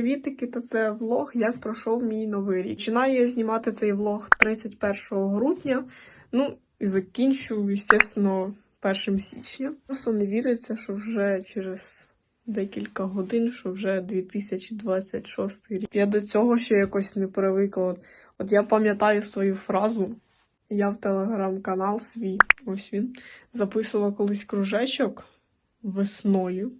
привітики, то це влог, як пройшов мій новий рік. Починаю я знімати цей влог 31 грудня. Ну, і закінчу, звісно, 1 січня. Просто не віриться, що вже через декілька годин, що вже 2026 рік. Я до цього ще якось не привикла. От, я пам'ятаю свою фразу. Я в телеграм-канал свій, ось він, записувала колись кружечок весною.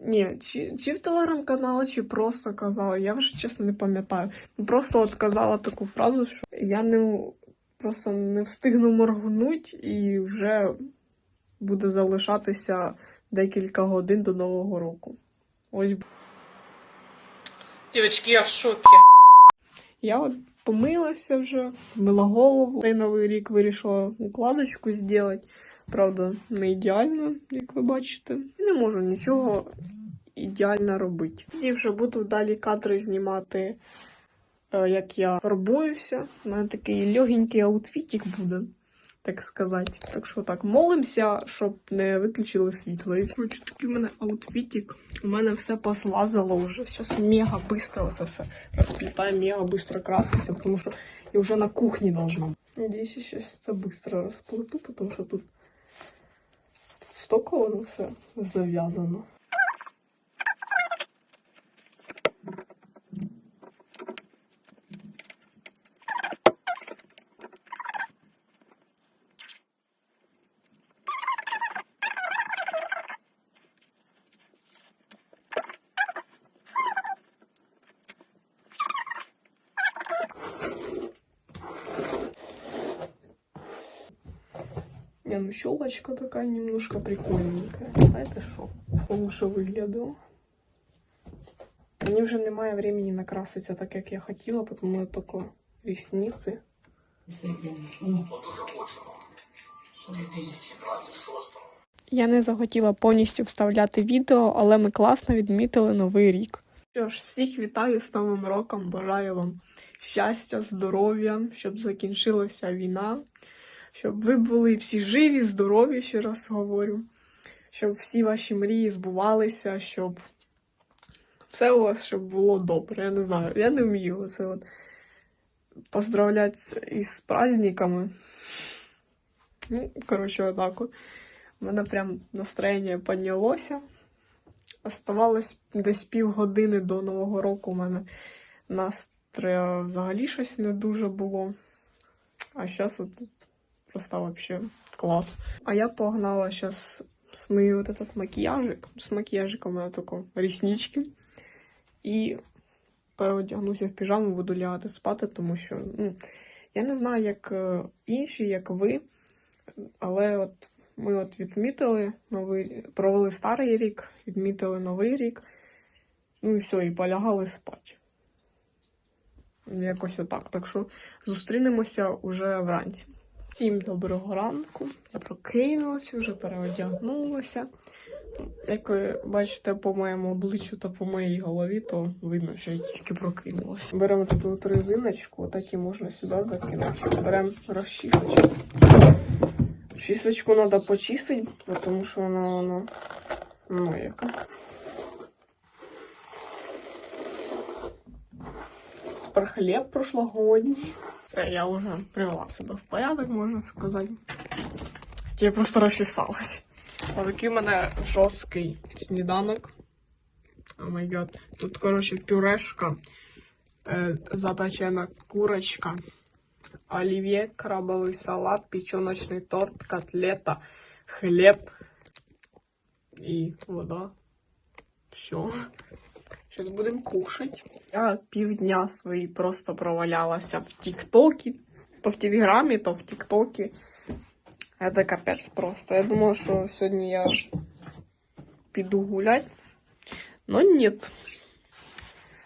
Ні, чи, чи в телеграм-канал, чи просто казала, я вже чесно не пам'ятаю. Ну, Просто от казала таку фразу, що я не просто не встигну моргнуть і вже буде залишатися декілька годин до Нового року. Ось Девочки, я в шоке. Я от помилася вже, вмила голову. Цей новий рік вирішила укладочку зробити. Правда, не ідеально, як ви бачите. Не можу нічого ідеально робити. Тоді вже буду далі кадри знімати, е, як я фарбуюся. У мене такий легенький аутфітик буде, так сказати. Так що так, молимося, щоб не виключили світло. І такий у мене аутфітик. У мене все позлазило вже. Зараз мега швидко це все розплітаю, мега швидко краситься, тому що я вже на кухні должна. Надіюсь, зараз це швидко розплету, тому що тут стільки воно все зав'язано. Не, ну щелочка такая немножко прикольненькая. Знаєте що? Лучше виглядало. Мені вже немає времени накраситися так, як я хотіла, тому я тільки ресниці. Я не захотіла повністю вставляти відео, але ми класно відмітили новий рік. Що ж, всіх вітаю з Новим роком. Бажаю вам щастя, здоров'я, щоб закінчилася війна, щоб ви були всі живі, здорові, ще раз говорю, щоб всі ваші мрії збувалися, щоб все у вас щоб було добре. Я не знаю, я не вмію це от поздравляти із праздниками. Ну, коротше, отак от. У мене прям настроєння піднялося. Оставалось десь півгодини до Нового року. У мене настрою взагалі щось не дуже було. А зараз от просто вообще клас. А я погнала сейчас смою вот этот макияжик. С макияжиком у мене тако реснички. І переодягнуся в піжаму, буду лягати спати, тому що ну, я не знаю, як е, інші, як ви, але от ми от відмітили новий провели старий рік, відмітили новий рік. Ну і все, і полягали спати. Якось отак. Так що зустрінемося уже вранці. Всім доброго ранку. Я прокинулася, вже переодягнулася. Як ви бачите по моєму обличчю та по моїй голові, то видно, що я тільки прокинулася. Беремо таку от резиночку, отак і можна сюди закинути. Беремо розчісочку. Чисточку треба почистити, тому що вона, вона ну яка. Тепер хліб прошлогодній. Це я вже привела себе в порядок, можна сказати. Хоча я просто розчесалась. Отакий у мене жорсткий сніданок. О май гад. Тут, коротше, пюрешка, е, запечена курочка, олів'є, крабовий салат, печеночний торт, котлета, хліб і вода. Все. Сейчас будем кушать. Я півдня свої просто провалялася в Тіктокі. То в Телеграмі, то в Тіктокі. Это капець просто. Я думала, що сьогодні я піду гулять. Но нет.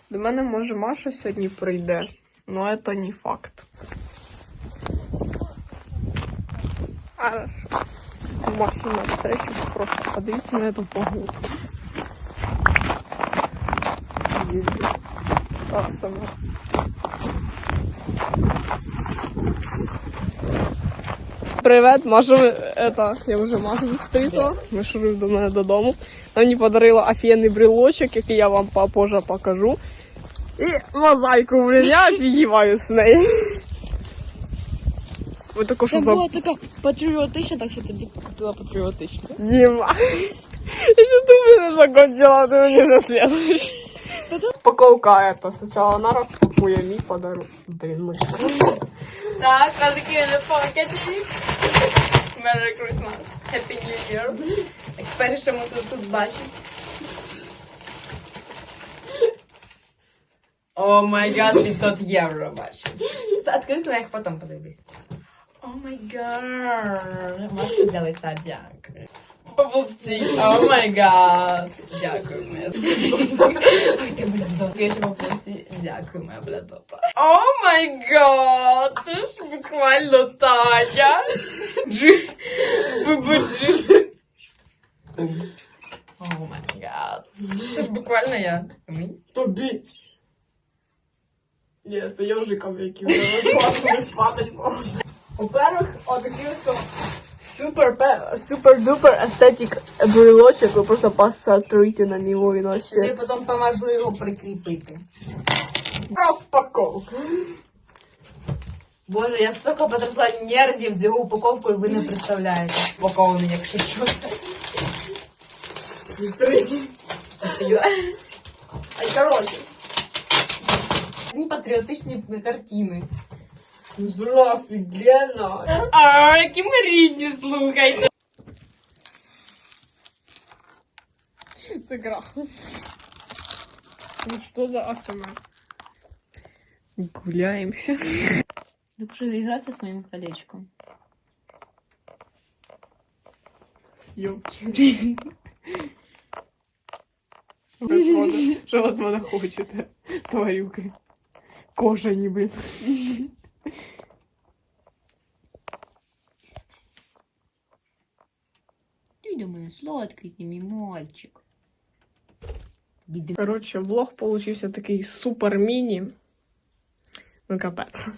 До мене, може, Маша сьогодні прийде, но это не факт. А Машу на встречу просто подивіться на эту погоду. Їду. Та. Привет, Маша, это, я вже Машу зустріла. Ми шуруємо до мене додому. Вона мені подарила офігенний брелочок, який я вам попозже покажу. І мозаїку, блін, я офігіваю з неї. Ви тако що Це за... була така патріотична, так що тобі купила патріотична. Діма. Я ще думаю, не закончила, ти мені вже слідуєш. Спаковка это. Спочатку вона розпакує мій подарунок. Блін, ми Так, а такий не пакетик. Merry Christmas, Happy New Year. Так, перше, ми тут, тут бачимо. О май гад, 500 євро бачимо. Відкрито, я їх потім подивлюсь. О май гад, маска для лица, дякую. Побулці, о май гад. Дякую, моя Ой, ти блядота. Я ще побулці, дякую, моя блядота. О май гад, це ж буквально Таня. Джи, бубу-джи. О май гад. Це ж буквально я. Тобі. Ні, це йожиком, які вже розкласили спати. Во-первых, отакий ось супер супер дупер естетик брелочок, ви просто посмотрите на нього і на Я ще. потім поможу його прикріпити. Розпаковка. Боже, я стільки потрясла нервів з його упаковкою, ви не представляєте. Упакований, якщо що. Третій. А коротше, Ні патріотичні картини. Зла офігенно. А, які ми рідні, слухайте. Це крах. Ну що за АСМР? Гуляємося. Так що заігрався з моїм колечком. Йоки. Що ви від мене хочете? Тварюки. Кожані, Ти думаю, сладкий мій мальчик. Коротше, влог получився такий супер міні. Ну, капець.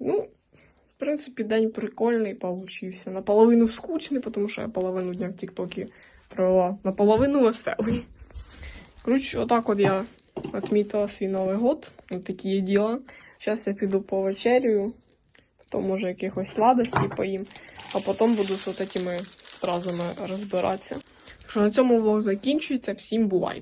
Ну, в принципі, день прикольний получився. Наполовину скучний, тому що я половину дня в Тіктокі провела. Наполовину веселий. Коротше, отак от я відмітила свій Новий год. Ось такі є діла. Зараз я піду повечерюю, потім може якихось сладостей поїм, а потім буду з такими стразами розбиратися. Що на цьому влог закінчується. Всім бувайте!